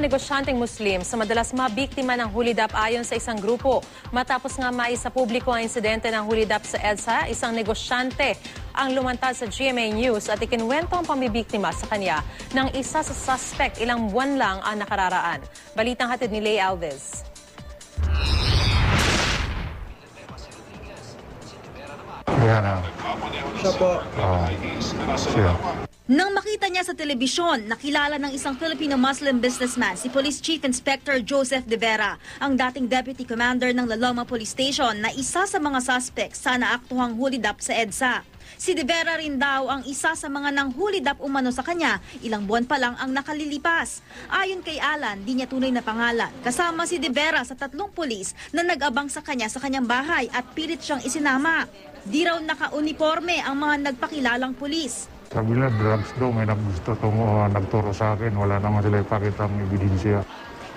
mga negosyanteng Muslim sa madalas mabiktima ng hulidap ayon sa isang grupo. Matapos nga maisa publiko ang insidente ng hulidap sa EDSA, isang negosyante ang lumantad sa GMA News at ikinwento ang pamibiktima sa kanya ng isa sa suspect ilang buwan lang ang nakararaan. Balitang hatid ni Lay Alves. Yan na. Siya po. Oo. Siya. Nang makita niya sa telebisyon, nakilala ng isang Filipino-Muslim businessman, si Police Chief Inspector Joseph De Vera, ang dating Deputy Commander ng Laloma Police Station na isa sa mga suspect sa naaktuhang hulidap sa EDSA. Si De Vera rin daw ang isa sa mga nanghulidap umano sa kanya, ilang buwan pa lang ang nakalilipas. Ayon kay Alan, di niya tunay na pangalan. Kasama si De Vera sa tatlong pulis na nag-abang sa kanya sa kanyang bahay at pilit siyang isinama. Di raw naka-uniforme ang mga nagpakilalang pulis. Sabi nila, drugs daw, may naggusto tong uh, nagturo sa akin. Wala naman sila ipakita ang ebidensya.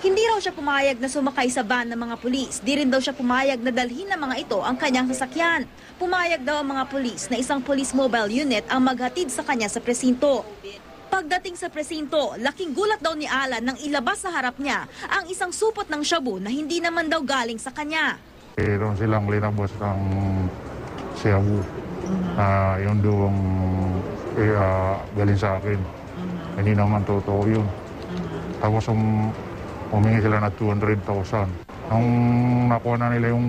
Hindi raw siya pumayag na sumakay sa van ng mga pulis. Di rin daw siya pumayag na dalhin ng mga ito ang kanyang sasakyan. Pumayag daw ang mga pulis na isang police mobile unit ang maghatid sa kanya sa presinto. Pagdating sa presinto, laking gulat daw ni Alan nang ilabas sa harap niya ang isang supot ng shabu na hindi naman daw galing sa kanya. Meron silang linabos ng siyabu na yun daw ang eh, ah, galing sa akin. Hindi naman totoo yun. Tapos um, humingi sila na 200,000. Nung nakuha na nila yung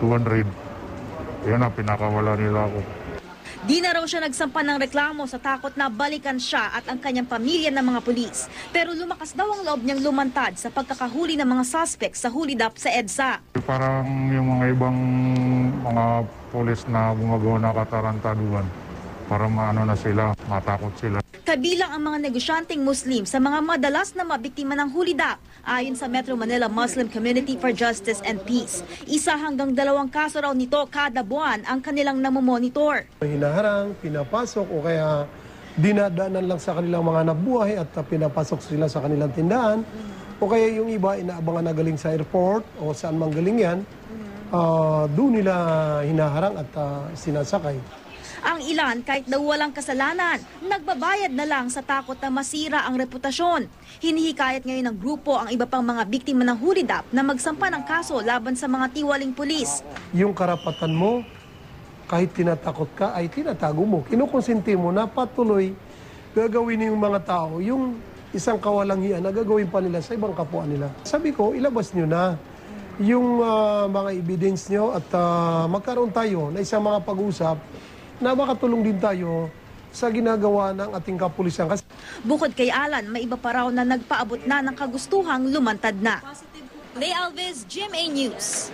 200, yun na, pinakawala nila ako. Di na raw siya nagsampa ng reklamo sa takot na balikan siya at ang kanyang pamilya ng mga pulis. Pero lumakas daw ang loob niyang lumantad sa pagkakahuli ng mga suspect sa hulidap sa EDSA. Parang yung mga ibang mga polis na gumagawa na katarantaduhan para maano na sila, matakot sila. Kabilang ang mga negosyanteng Muslim sa mga madalas na mabiktima ng hulidap ayon sa Metro Manila Muslim Community for Justice and Peace. Isa hanggang dalawang kaso raw nito kada buwan ang kanilang namomonitor. Hinaharang, pinapasok o kaya dinadaanan lang sa kanilang mga nabuhay at uh, pinapasok sila sa kanilang tindahan. O kaya yung iba inaabangan na galing sa airport o saan mang galing yan, ah, doon nila hinaharang at ah, sinasakay. Ang ilan kahit daw walang kasalanan, nagbabayad na lang sa takot na masira ang reputasyon. Hinihikayat ngayon ng grupo ang iba pang mga biktima ng hulidap na magsampa ng kaso laban sa mga tiwaling pulis. Yung karapatan mo, kahit tinatakot ka, ay tinatago mo. Kinukonsinti mo na patuloy gagawin ng mga tao yung isang kawalangian na gagawin pa nila sa ibang kapwa nila. Sabi ko, ilabas nyo na yung ah, mga evidence nyo at ah, magkaroon tayo na isang mga pag-usap na makatulong din tayo sa ginagawa ng ating kapulisan. Bukod kay Alan, may iba pa raw na nagpaabot na ng kagustuhang lumantad na. Lay Alves, GMA News.